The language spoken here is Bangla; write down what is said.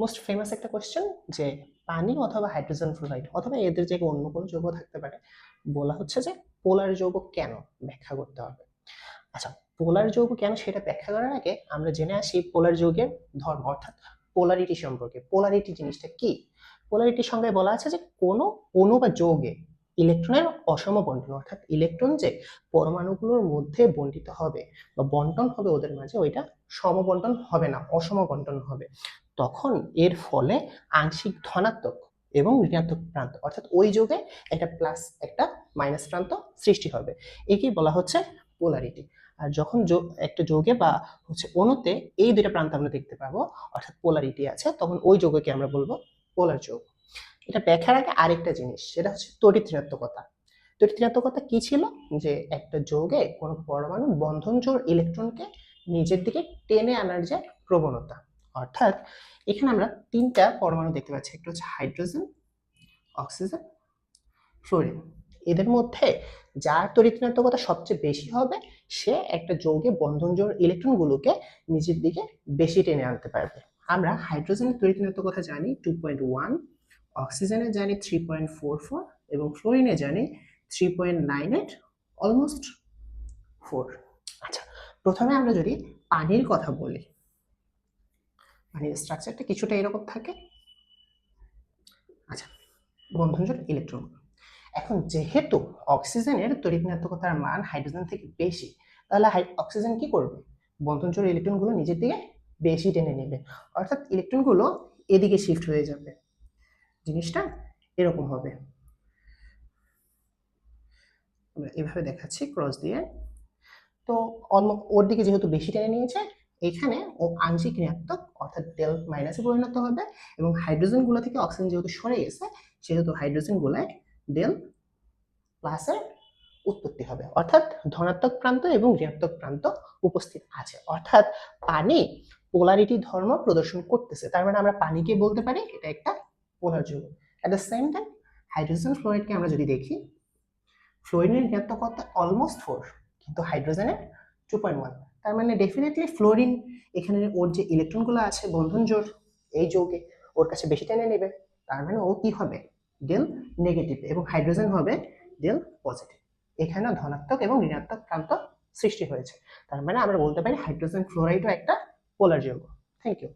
মোস্ট ফেমাস একটা কোয়েশ্চেন যে পানি অথবা হাইড্রোজেন ফ্লোরাইড অথবা এদের জায়গায় অন্য কোনো যৌগ থাকতে পারে, বলা হচ্ছে যে পোলার যৌগ কেন ব্যাখ্যা করতে হবে? আচ্ছা পোলার যৌগ কেন সেটা ব্যাখ্যা করার আগে আমরা জেনে আসি পোলার যৌগের ধর্ম, অর্থাৎ পোলারিটি সম্পর্কে। পোলারিটি জিনিসটা কি? পোলারিটির সঙ্গে বলা আছে যে কোনো অণু বা যৌগে ইলেকট্রনের অসম বন্টন, অর্থাৎ ইলেকট্রন যে পরমাণুগুলোর মধ্যে বন্টিত হবে বা বন্টন হবে ওদের মাঝে, ওইটা সমবন্টন হবে না অসম বন্টন হবে। তখন এর ফলে আংশিক ধনাত্মক এবং ঋণাত্মক প্রান্ত, অর্থাৎ ওই যোগে একটা প্লাস একটা মাইনাস প্রান্ত সৃষ্টি হবে। একেই বলা হচ্ছে পোলারিটি আর যখন একটা যোগে বা হচ্ছে অণুতে এই দুইটা প্রান্ত আমরা দেখতে পাবো, অর্থাৎ পোলারিটি আছে, তখন ওই যোগকে আমরা বলব পোলার যোগ। এটা ব্যাখ্যার আগে আরেকটা জিনিস, সেটা হচ্ছে তড়িৎ ঋণাত্মকতা। তড়িৎ ঋণাত্মকতা কি ছিল? যে একটা যোগে কোনো পরমাণু বন্ধন জোড় ইলেকট্রনকে নিজের দিকে টেনে আনার যে প্রবণতা। অর্থাৎ এখানে আমরা তিনটা পরমাণু দেখতে পাচ্ছি, একটা হচ্ছে হাইড্রোজেন, অক্সিজেন, ফ্লোরিন। এদের মধ্যে যার তড়িৎ ঋণাত্মকতা সবচেয়ে বেশি হবে, সে একটা যৌগে বন্ধন জোড় ইলেকট্রনগুলোকে নিজের দিকে বেশি টেনে আনতে পারবে। আমরা হাইড্রোজেনের তড়িৎ ঋণাত্মকতা জানি টু পয়েন্ট ওয়ান অক্সিজেনে জানি থ্রি পয়েন্ট ফোর ফোর এবং ফ্লোরিনে জানি three point nine eight almost four আচ্ছা প্রথমে আমরা যদি পানির কথা বলি পানির স্ট্রাকচারটা কিছুটা এরকম থাকে। আচ্ছা বন্ধনজোড় ইলেকট্রন এখন যেহেতু অক্সিজেনের তড়িৎ ঋণাত্মকতার মান হাইড্রোজেন থেকে বেশি, তাহলে অক্সিজেন কি করবে? বন্ধনজোড় ইলেকট্রনগুলো নিজের দিকে বেশি টেনে নেবে। অর্থাৎ ইলেকট্রনগুলো এদিকে শিফট হয়ে যাবে। জিনিসটা এরকম হবে। এভাবে দেখাচ্ছি ক্রস দিয়ে। তো অলম ওর দিকে যেহেতু বেশি টেনে নিয়েছে এখানে ও আংশিক ঋণাত্মক, অর্থাৎ ডেল মাইনাসে পরিণত হবে এবং হাইড্রোজেনগুলো থেকে অক্সিজেন যেহেতু সরে গেছে সেহেতু হাইড্রোজেনগুলায় ডেল প্লাসের উৎপত্তি হবে। অর্থাৎ ধনাত্মক প্রান্ত এবং ঋণাত্মক প্রান্ত উপস্থিত আছে। অর্থাৎ পানি পোলারিটি ধর্ম প্রদর্শন করতেছে। তার মানে আমরা পানিকে বলতে পারি? এটা একটা পোলার যৌগ। At the same time hydrogen ফ্লোরাইডকে আমরা যদি দেখি ফ্লোরিনের ঋণাত্মকতা অলমোস্ট ফোর কিন্তু হাইড্রোজেনের টু পয়েন্ট ওয়ান তার মানে ডেফিনেটলি ফ্লোরিন এখানে ওর যে ইলেকট্রনগুলো আছে, বন্ধন জোর এই যৌগে ওর কাছে বেশি টেনে নেবে, তার মানে ও কি হবে? ডেল নেগেটিভ এবং হাইড্রোজেন হবে ডেল পজিটিভ এখানে ধনাত্মক এবং ঋণাত্মক প্রান্ত সৃষ্টি হয়েছে। তার মানে আমরা বলতে পারি হাইড্রোজেন ফ্লোরাইডও একটা পোলার যৌগ। Thank you